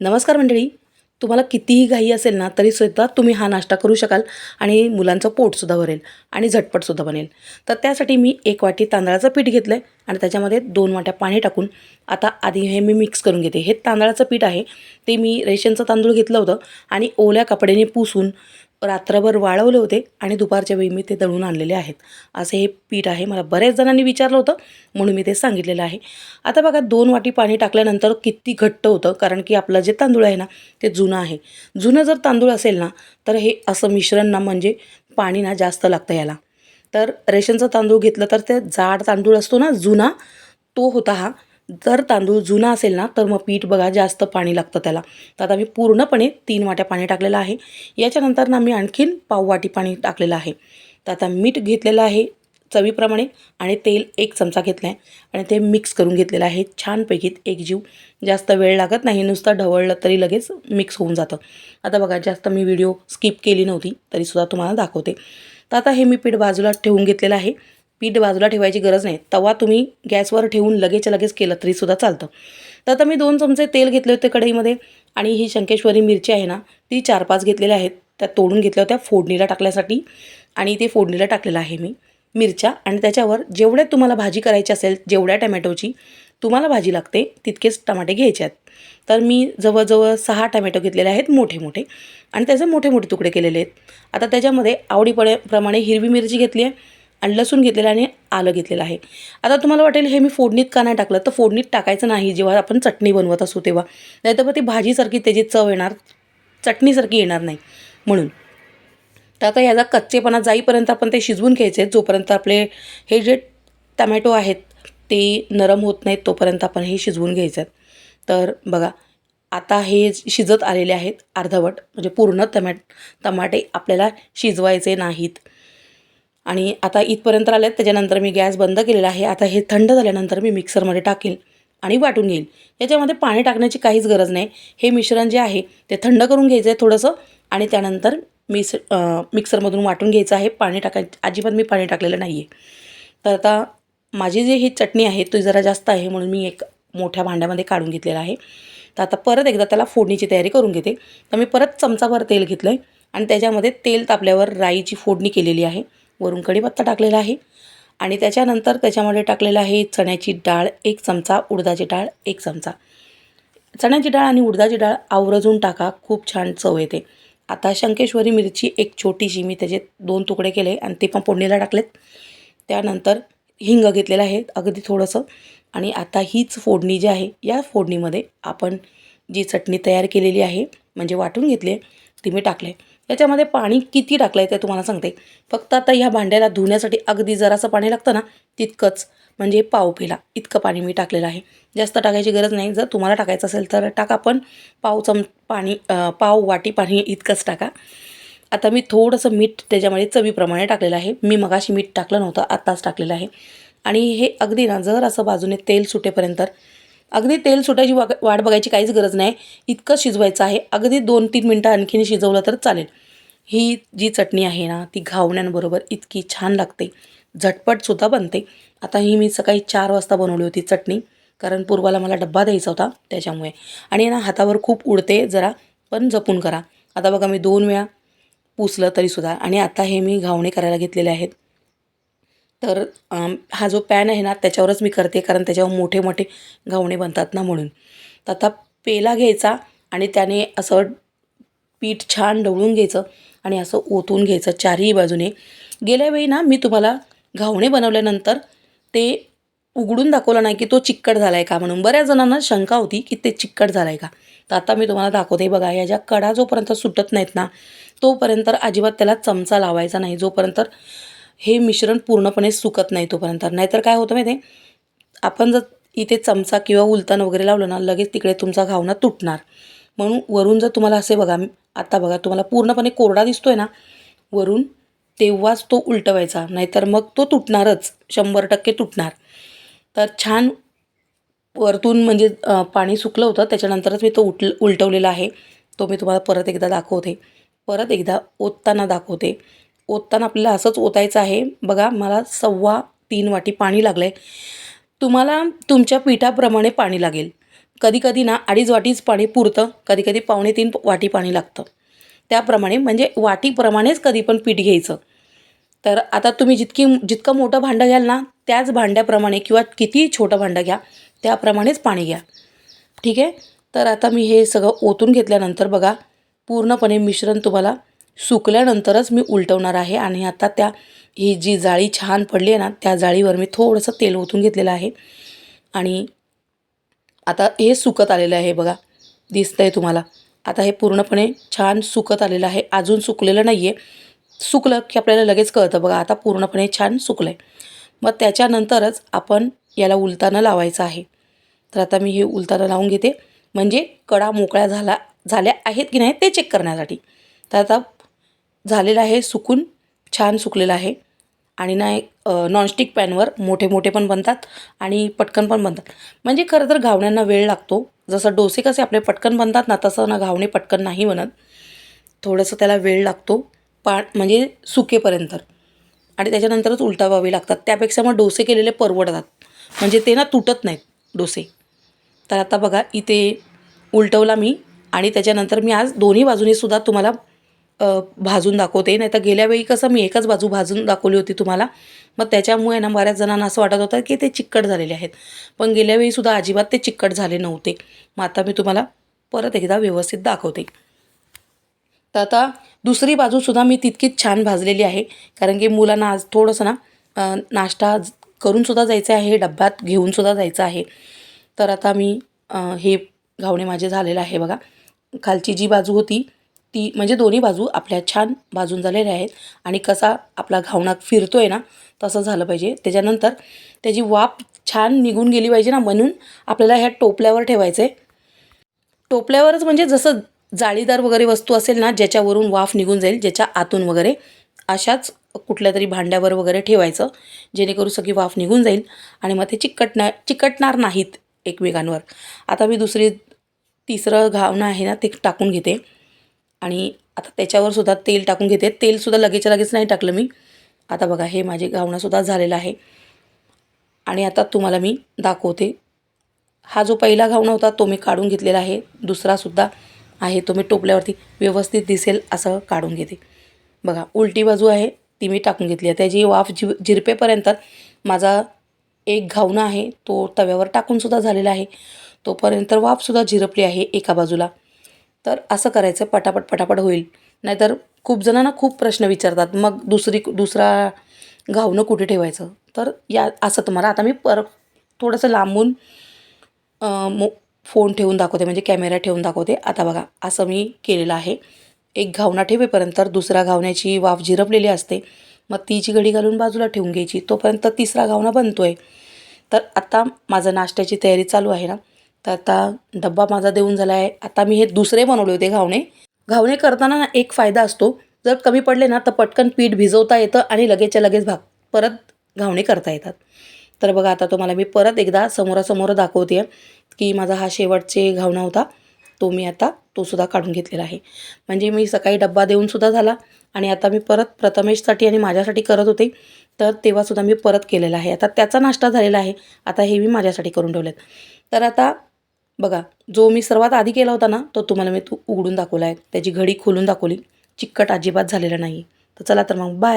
नमस्कार मंडळी. तुम्हाला कितीही घाई असेल ना तरी सुद्धा तुम्ही हा नाश्ता करू शकाल आणि मुलांचं पोटसुद्धा भरेल आणि झटपटसुद्धा बनेल. तर त्यासाठी मी एक वाटी तांदळाचं पीठ घेतलं आहे आणि त्याच्यामध्ये दोन वाट्या पाणी टाकून आता आधी हे मी मिक्स करून घेते. हे तांदळाचं पीठ आहे ते मी रेशनचं तांदूळ घेतलं होतं आणि ओल्या कपड्याने पुसून रात्रभर वाळवले होते आणि दुपारच्या वेळी मी ते दळून आणलेले आहेत. असे हे पीठ आहे. मला बऱ्याच जणांनी विचारलं होतं म्हणून मी ते सांगितलेलं आहे. आता बघा दोन वाटी पाणी टाकल्यानंतर किती घट्ट होतं कारण की आपलं जे तांदूळ आहे ना ते जुनं आहे. जुनं जर तांदूळ असेल ना तर हे असं मिश्रण ना म्हणजे पाणी ना जास्त लागतं याला. तर रेशनचं तांदूळ घेतलं तर ते जाड तांदूळ असतो ना जुना तो होता हा. जर तांदूळ जुना असेल ना तर मग पीठ बघा जास्त पाणी लागतं त्याला. तर आता मी पूर्णपणे तीन वाट्या पाणी टाकलेलं आहे. याच्यानंतर ना मी आणखीन पाव वाटी पाणी टाकलेलं आहे. तर आता मीठ घेतलेलं आहे चवीप्रमाणे आणि तेल एक चमचा घेतला आहे आणि ते मिक्स करून घेतलेलं आहे छानपैकी एकजीव जास्त वेळ लागत नाही नुसतं ढवळलं तरी लगेच मिक्स होऊन जातं. आता बघा जास्त मी व्हिडिओ स्किप केली नव्हती तरीसुद्धा तुम्हाला दाखवते. तर आता हे मी पीठ बाजूला ठेवून घेतलेलं आहे. पीठ बाजूला ठेवायची गरज नाही. तवा तुम्ही गॅसवर ठेवून लगेच लगेच केलं तरीसुद्धा चालतं. तर आता मी दोन चमचे तेल घेतले होते कढईमध्ये आणि ही शंकेश्वरी मिरची आहे ना ती चार पाच घेतलेल्या आहेत. त्या तोडून घेतल्या होत्या फोडणीला टाकण्यासाठी आणि ते फोडणीला टाकलेलं आहे मी. मिरच्या आणि त्याच्यावर जेवढे तुम्हाला भाजी करायची असेल जेवढ्या टमॅटोची तुम्हाला भाजी लागते तितकेच टमाटे घ्यायचे आहेत. तर मी जवळजवळ सहा टमॅटो घेतलेले आहेत मोठे मोठे आणि त्याचे मोठे मोठे तुकडे केलेले आहेत. आता त्याच्यामध्ये आवडीपणे प्रमाणे हिरवी मिरची घेतली आहे. आणि लसूण घेतलेलं आणि आलं घेतलेलं आहे. आता तुम्हाला वाटेल हे मी फोडणीत का नाही टाकलं? तर फोडणीत टाकायचं नाही. जेव्हा आपण चटणी बनवत असू तेव्हा. नाही तर मग ती भाजीसारखी त्याची चव येणार चटणीसारखी येणार नाही. म्हणून. तर आता ह्याचा कच्चेपणा जाईपर्यंत आपण ते शिजवून घ्यायचे जोपर्यंत आपले हे जे टमॅटो आहेत ते नरम होत नाहीत तोपर्यंत आपण हे शिजवून घ्यायचं. आहेत तर बघा आता हे शिजत आलेले आहेत अर्धवट. म्हणजे पूर्ण टमॅट टमाटे आपल्याला शिजवायचे नाहीत. आणि आता इथपर्यंत आले त्याच्यानंतर मी गॅस बंद केलेला आहे. आता हे थंड झाल्यानंतर मी मिक्सरमध्ये टाकेल आणि वाटून घेईल. याच्यामध्ये पाणी टाकण्याची काहीच गरज नाही. हे मिश्रण जे आहे ते थंड करून घ्यायचं आहे थोडंसं आणि त्यानंतर मिस मिक्सरमधून वाटून घ्यायचं आहे. पाणी टाकाय अजिबात मी पाणी टाकलेलं नाही आहे तर आता माझी जी ही चटणी आहे ती जरा जास्त आहे म्हणून मी एक मोठ्या भांड्यामध्ये काढून घेतलेला आहे. तर आता परत एकदा त्याला फोडणीची तयारी करून घेते. तर मी परत चमचाभर तेल घेतलं आहे आणि त्याच्यामध्ये तेल तापल्यावर राईची फोडणी केलेली आहे. वरून कढीपत्ता टाकलेला आहे. आणि त्याच्यानंतर त्याच्यामध्ये टाकलेलं आहे चण्याची डाळ एक चमचा उडदाची डाळ एक चमचा. चण्याची डाळ आणि उडदाची डाळ आवरजून टाका खूप छान चव येते. आता शंकेश्वरी मिरची एक छोटीशी मी त्याचे दोन तुकडे केले आणि ते पण फोडणीला टाकलेत. त्यानंतर हिंग घेतलेलं आहे अगदी थोडंसं. आणि आता हीच फोडणी जी आहे या फोडणीमध्ये आपण जी चटणी तयार केलेली आहे म्हणजे वाटून घेतली आहे ती मी टाकले याच्यामध्ये पाणी किती टाकलं आहे ते तुम्हाला सांगते. फक्त आता ह्या भांड्याला धुण्यासाठी अगदी जरासं पाणी लागतं ना तितकंच. म्हणजे पाव पेला इतकं पाणी मी टाकलेलं आहे. जास्त टाकायची गरज नाही. जर तुम्हाला टाकायचं असेल तर टाका पण. पाव चम पाणी पाव वाटी पाणी इतकंच टाका. आता मी थोडंसं मीठ त्याच्यामध्ये चवीप्रमाणे टाकलेलं आहे. मी मगाशी मीठ टाकलं नव्हतं आत्ताच टाकलेलं आहे. आणि हे अगदी ना जर असं बाजूने तेल सुटेपर्यंत अगदी तेल सुटायची वाग वाट बघायची काहीच गरज नाही. इतकं शिजवायचं आहे. अगदी दोन तीन मिनटं आणखीन शिजवलं तर चालेल. ही जी चटणी आहे ना ती घावण्यांबरोबर इतकी छान लागते. झटपटसुद्धा बनते. आता ही मी सकाळी चार वाजता बनवली होती चटणी कारण पूर्वाला मला डब्बा द्यायचा होता त्याच्यामुळे. आणि ना हातावर खूप उडते जरा पण जपून करा. आता बघा मी दोन वेळा पुसलं तरीसुद्धा. आणि आता हे मी घावणे करायला घेतलेले आहेत. तर हा जो पॅन आहे ना त्याच्यावरच मी करते कारण त्याच्यावर मोठे मोठे घावणे बनतात ना म्हणून. तर आता पेला घ्यायचा आणि त्याने असं पीठ छान ढवळून घ्यायचं आणि असं ओतून घ्यायचं चारही बाजूने. गेल्या वेळी ना मी तुम्हाला घावणे बनवल्यानंतर ते उघडून दाखवलं नाही की तो चिकट झाला आहे का म्हणून. बऱ्याच जणांना शंका होती की ते चिकट झाला आहे का. तर आता मी तुम्हाला दाखवते बघा ह्या ज्या कडा जोपर्यंत सुटत नाहीत ना तोपर्यंत अजिबात त्याला चमचा लावायचा नाही. जोपर्यंत हे मिश्रण पूर्णपणे सुकत नाही तोपर्यंत. नाहीतर काय होतं माहिती आहे आपण जर इथे चमचा किंवा उलतान वगैरे लावलं ना लगेच तिकडे तुमचा घावना तुटणार. म्हणून वरून जर तुम्हाला असे बघा आता बघा तुम्हाला पूर्णपणे कोरडा दिसतो आहे ना वरून तेव्हाच तो उलटवायचा. नाहीतर मग तो तुटणारच शंभर टक्के तुटणार. तर छान वरतून म्हणजे पाणी सुकलं होतं त्याच्यानंतरच मी तो उटल उलटवलेला आहे. तो मी तुम्हाला परत एकदा दाखवते. परत एकदा ओतताना दाखवते. ओतताना आपल्याला असंच ओतायचं आहे. बघा मला सव्वा तीन वाटी पाणी लागलं आहे तुम्हाला तुमच्या पिठाप्रमाणे पाणी लागेल. कधी कधी ना अडीच वाटीच पाणी पुरतं. कधी कधी पावणे तीन वाटी पाणी लागतं. त्याप्रमाणे म्हणजे वाटीप्रमाणेच कधी पण पीठ घ्यायचं. तर आता तुम्ही जितकी जितकं मोठं भांडं घ्याल ना त्याच भांड्याप्रमाणे किंवा कितीही छोटं भांडं घ्या त्याप्रमाणेच पाणी घ्या. ठीक आहे? तर आता मी हे सगळं ओतून घेतल्यानंतर बघा पूर्णपणे मिश्रण तुम्हाला सुकल्यानंतरच मी उलटवणार आहे आणि आता त्या ही जी जाळी छान पडली आहे ना त्या जाळीवर मी थोडंसं तेल ओतून घेतलेलं आहे. आणि आता हे सुकत आलेलं आहे बघा दिसतंय तुम्हाला. आता हे पूर्णपणे छान सुकत आलेलं आहे. अजून सुकलेलं नाही आहे सुकलं की आपल्याला लगेच कळतं बघा आता पूर्णपणे छान सुकलं आहे मग त्याच्यानंतरच आपण याला उलताना लावायचं आहे. तर आता मी हे उलताना लावून घेते. म्हणजे कडा मोकळ्या झाला झाल्या आहेत की नाही ते चेक करण्यासाठी. तर आता झालेलं आहे सुकून छान सुकलेलं आहे. आणि ना एक नॉनस्टिक पॅनवर मोठे मोठे पण बनतात आणि पटकन पण बनतात. म्हणजे खरं तर घावण्यांना वेळ लागतो. जसं डोसे कसे आपले पटकन बनतात ना तसं ना घावणे पटकन नाही बनत. थोडंसं त्याला वेळ लागतो पा म्हणजे सुकेपर्यंत. आणि त्याच्यानंतरच उलटावावे लागतात. त्यापेक्षा मग डोसे केलेले परवडतात. म्हणजे ते ना तुटत नाहीत डोसे. तर आता बघा इथे उलटवला मी आणि त्याच्यानंतर मी आज दोन्ही बाजूनेसुद्धा तुम्हाला भाजून दाखवते. नाही तर गेल्या वेळी कसं मी एकच बाजू भाजून दाखवली होती तुम्हाला. मग त्याच्यामुळे ना बऱ्याच जणांना असं वाटत होतं की ते चिकट झालेले आहेत. पण गेल्या वेळीसुद्धा अजिबात ते चिकट झाले नव्हते. मग आता मी तुम्हाला परत एकदा व्यवस्थित दाखवते. तर आता दुसरी बाजूसुद्धा मी तितकीच छान भाजलेली आहे. कारण की मुलांना आज थोडंसं ना नाश्ता करूनसुद्धा जायचं आहे. डब्यात घेऊनसुद्धा जायचं आहे. तर आता मी हे घावणे माझे झालेलं आहे बघा. खालची जी बाजू होती ती म्हणजे दोन्ही बाजू आपल्या छान भाजून झालेल्या आहेत. आणि कसा आपला घावणा फिरतो आहे ना तसं झालं पाहिजे. त्याच्यानंतर त्याची वाफ छान निघून गेली पाहिजे ना म्हणून आपल्याला ह्या टोपल्यावर ठेवायचं आहे टोपल्यावरच म्हणजे जसं जाळीदार वगैरे वस्तू असेल ना ज्याच्यावरून वाफ निघून जाईल ज्याच्या आतून वगैरे अशाच कुठल्या तरी भांड्यावर वगैरे ठेवायचं जेणेकरून सगळी वाफ निघून जाईल आणि मग ते चिकटणार चिकटणार नाहीत एकमेकांवर. आता मी दुसरी तिसरं घावणं आहे ना ते टाकून घेते. आणि आता त्याच्यावर सुद्धा तेल टाकून घेते. तेलसुद्धा लगेच लगेच नाही टाकलं मी. आता बघा हे माझे घावणासुद्धा झालेलं आहे. आणि आता तुम्हाला मी दाखवते. हा जो पहिला घावणा होता तो मी काढून घेतलेला आहे. दुसरासुद्धा आहे तो मी टोपल्यावरती व्यवस्थित दिसेल असं काढून घेते. बघा उलटी बाजू आहे ती मी टाकून घेतली आहे. त्याची वाफ जि झिरपेपर्यंत माझा एक घावणा आहे तो तव्यावर टाकूनसुद्धा झालेला आहे. तोपर्यंत वाफसुद्धा झिरपली आहे एका बाजूला. तर असं करायचं पटापट पटापट होईल. नाहीतर खूप जणांना खूप प्रश्न विचारतात. मग दुसरी दुसरा घावणं कुठे ठेवायचं? तर या असं तुम्हाला आता मी पर थोडंसं लांबून मो फोन ठेवून दाखवते. म्हणजे कॅमेरा ठेवून दाखवते. आता बघा असं मी केलेलं आहे. एक घावणा ठेवेपर्यंत दुसऱ्या घावण्याची वाफ झिरपलेली असते. मग तीची घडी घालून बाजूला ठेवून घ्यायची. तोपर्यंत तिसरा घावणा बनतो आहे तर आता माझं नाश्त्याची तयारी चालू आहे ना. तर आता डब्बा माझा देऊन झाला आहे आता मी हे दुसरे बनवले होते घावणे. घावणे करताना ना एक फायदा असतो. जर कमी पडले ना तर पटकन पीठ भिजवता येतं आणि लगेचच्या लगेच भाग परत घावणे करता येतात. तर बघा आता तुम्हाला मी परत एकदा समोरासमोर दाखवते की माझा हा शेवटचे घावणा होता. तो मी आता तो सुद्धा काढून घेतलेला आहे. म्हणजे मी सकाळी डब्बा देऊनसुद्धा झाला आणि आता मी परत प्रथमेशसाठी आणि माझ्यासाठी करत होते. तर तेव्हासुद्धा मी परत केलेला आहे. आता त्याचा नाश्ता झालेला आहे. आता हे मी माझ्यासाठी करून ठेवलेत. तर आता बघा जो मी सर्वात आधी केला होता ना तो तुम्हाला मी तू उघडून दाखवला आहे त्याची घडी खोलून दाखवली. चिकट अजिबात झालेला नाही. तर चला तर मग बाय